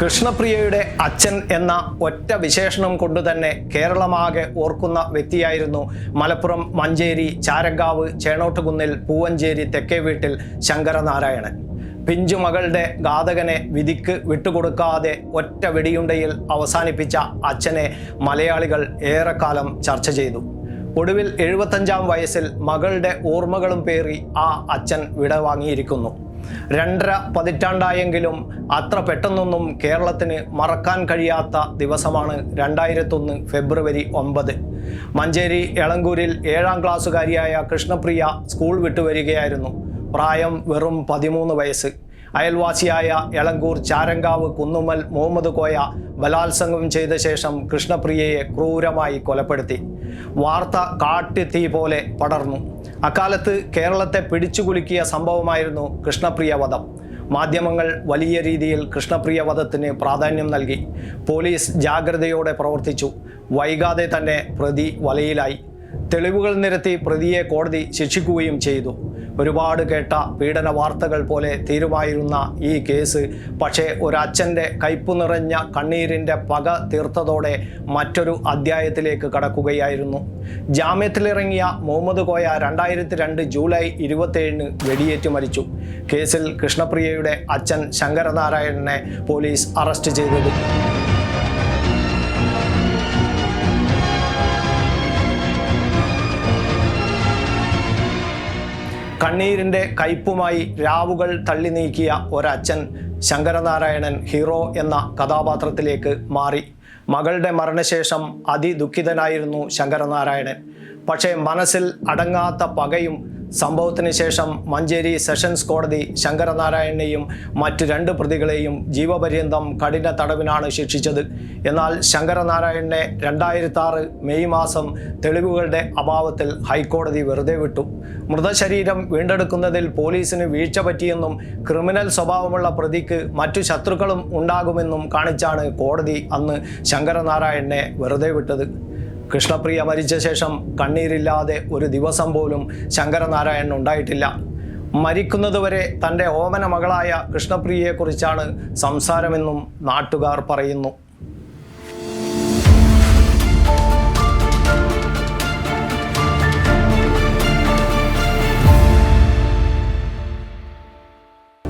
കൃഷ്ണപ്രിയയുടെ അച്ഛൻ എന്ന ഒറ്റ വിശേഷണം കൊണ്ട് തന്നെ കേരളമാകെ ഓർക്കുന്ന വ്യക്തിയായിരുന്നു മലപ്പുറം മഞ്ചേരി ചാരങ്കാവ് ചേണോട്ടുകുന്നിൽ പൂവഞ്ചേരി തെക്കേ വീട്ടിൽ ശങ്കരനാരായണൻ. പിഞ്ചുമകളുടെ ഘാതകനെ വിധിക്ക് വിട്ടുകൊടുക്കാതെ ഒറ്റ വെടിയുണ്ടയിൽ അവസാനിപ്പിച്ച അച്ഛനെ മലയാളികൾ ഏറെക്കാലം ചർച്ച ചെയ്തു. ഒടുവിൽ എഴുപത്തഞ്ചാം വയസ്സിൽ മകളുടെ ഓർമ്മകളും പേറി ആ അച്ഛൻ വിടവാങ്ങിയിരിക്കുന്നു രണ്ടര പതിറ്റാണ്ടായെങ്കിലും അത്ര പെട്ടെന്നൊന്നും കേരളത്തിന് മറക്കാൻ കഴിയാത്ത ദിവസമാണ് രണ്ടായിരത്തൊന്ന് ഫെബ്രുവരി ഒമ്പത്. മഞ്ചേരി എളങ്കൂരിൽ ഏഴാം ക്ലാസ്സുകാരിയായ കൃഷ്ണപ്രിയ സ്കൂൾ വിട്ടുവരികയായിരുന്നു. പ്രായം വെറും പതിമൂന്ന് വയസ്സ്. അയൽവാസിയായ എളങ്കൂർ ചാരങ്കാവ് കുന്നുമ്മൽ മുഹമ്മദ് കോയ ബലാത്സംഗം ചെയ്ത ശേഷം കൃഷ്ണപ്രിയയെ ക്രൂരമായി കൊലപ്പെടുത്തി. വാർത്ത കാട്ടുതീ പോലെ പടർന്നു. അക്കാലത്ത് കേരളത്തെ പിടിച്ചുകുലുക്കിയ സംഭവമായിരുന്നു കൃഷ്ണപ്രിയ വധം. മാധ്യമങ്ങൾ വലിയ രീതിയിൽ കൃഷ്ണപ്രിയ വധത്തിന് പ്രാധാന്യം നൽകി. പോലീസ് ജാഗ്രതയോടെ പ്രവർത്തിച്ചു. വൈകാതെ തന്നെ പ്രതി വലയിലായി. തെളിവുകൾ നിരത്തി പ്രതിയെ കോടതി ശിക്ഷിക്കുകയും ചെയ്തു. ഒരുപാട് കേട്ട പീഡന വാർത്തകൾ പോലെ തീരുമായിരുന്ന ഈ കേസ് പക്ഷേ ഒരച്ഛന്റെ കയ്പു നിറഞ്ഞ കണ്ണീരിന്റെ പക തീർത്തതോടെ മറ്റൊരു അധ്യായത്തിലേക്ക് കടക്കുകയായിരുന്നു. ജാമ്യത്തിലിറങ്ങിയ മുഹമ്മദ് കോയ രണ്ടായിരത്തി രണ്ട് ജൂലൈ ഇരുപത്തേഴിന് വെടിയേറ്റ് മരിച്ചു. കേസിൽ കൃഷ്ണപ്രിയയുടെ അച്ഛൻ ശങ്കരനാരായണനെ പോലീസ് അറസ്റ്റ് ചെയ്തത്. കണ്ണീരിന്റെ കയ്പുമായി രാവുകൾ തള്ളി നീക്കിയ ഒരച്ഛൻ ശങ്കരനാരായണൻ ഹീറോ എന്ന കഥാപാത്രത്തിലേക്ക് മാറി. മകളുടെ മരണശേഷം അതിദുഃഖിതനായിരുന്നു ശങ്കരനാരായണൻ. പക്ഷേ മനസ്സിൽ അടങ്ങാത്ത പകയും സംഭവത്തിന് ശേഷം മഞ്ചേരി സെഷൻസ് കോടതി ശങ്കരനാരായണനെയും മറ്റ് രണ്ട് പ്രതികളെയും ജീവപര്യന്തം കഠിന തടവിനാണ് ശിക്ഷിച്ചത്. എന്നാൽ ശങ്കരനാരായണനെ രണ്ടായിരത്തി ആറ് മെയ് മാസം തെളിവുകളുടെ അഭാവത്തിൽ ഹൈക്കോടതി വെറുതെ വിട്ടു. മൃതശരീരം വീണ്ടെടുക്കുന്നതിൽ പോലീസിന് വീഴ്ച പറ്റിയെന്നും ക്രിമിനൽ സ്വഭാവമുള്ള പ്രതിക്ക് മറ്റു ശത്രുക്കളും ഉണ്ടാകുമെന്നും കാണിച്ചാണ് കോടതി അന്ന് ശങ്കരനാരായണനെ വെറുതെ വിട്ടത്. കൃഷ്ണപ്രിയ മരിച്ച ശേഷം കണ്ണീരില്ലാതെ ഒരു ദിവസം പോലും ശങ്കരനാരായണൻ ഉണ്ടായിട്ടില്ല. മരിക്കുന്നതുവരെ തന്റെ ഓമന മകളായ കൃഷ്ണപ്രിയയെക്കുറിച്ചാണ് സംസാരമെന്നും നാട്ടുകാർ പറയുന്നു.